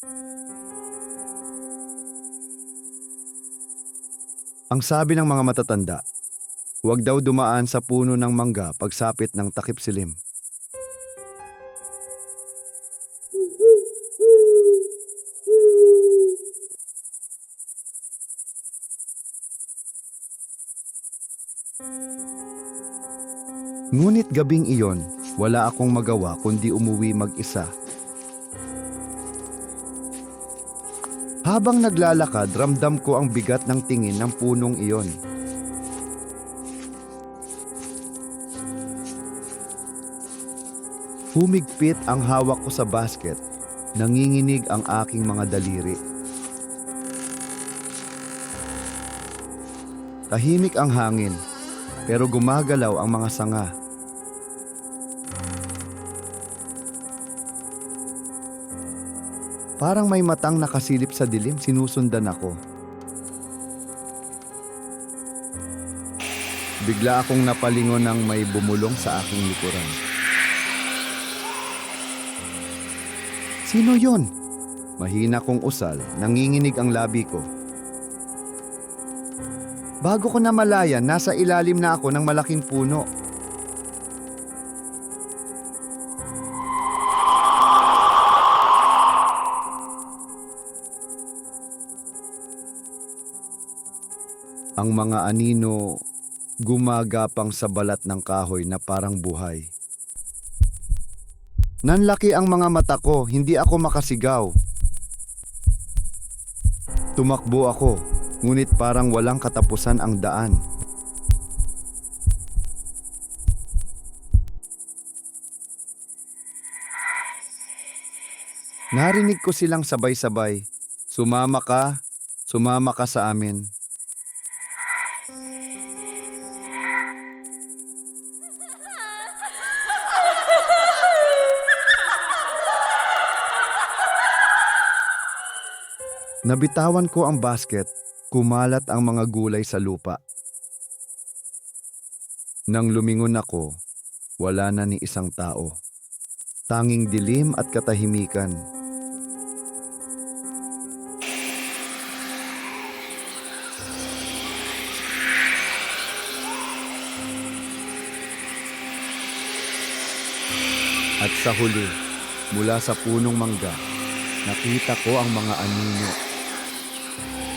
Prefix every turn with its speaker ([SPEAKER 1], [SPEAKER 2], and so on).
[SPEAKER 1] Ang sabi ng mga matatanda, huwag daw dumaan sa puno ng mangga pagsapit ng takip silim. Ngunit gabing iyon, wala akong magawa kundi umuwi mag-isa. Habang naglalakad, ramdam ko ang bigat ng tingin ng punong iyon. Humigpit ang hawak ko sa basket. Nanginginig ang aking mga daliri. Tahimik ang hangin, pero gumagalaw ang mga sanga. Parang may matang nakasilip sa dilim, sinusundan ako. Bigla akong napalingon ng may bumulong sa aking likuran. Sino yon? Mahina kong usal, nanginginig ang labi ko. Bago ko namalayan, nasa ilalim na ako ng malaking puno. Ang mga anino gumagapang sa balat ng kahoy na parang buhay. Nanlaki ang mga mata ko, hindi ako makasigaw. Tumakbo ako, ngunit parang walang katapusan ang daan. Narinig ko silang sabay-sabay. Sumama ka, sumama ka sa amin. Nabitawan ko ang basket, kumalat ang mga gulay sa lupa. Nang lumingon ako, wala na ni isang tao. Tanging dilim at katahimikan. At sa huli, mula sa punong mangga, nakita ko ang mga anino Thank you.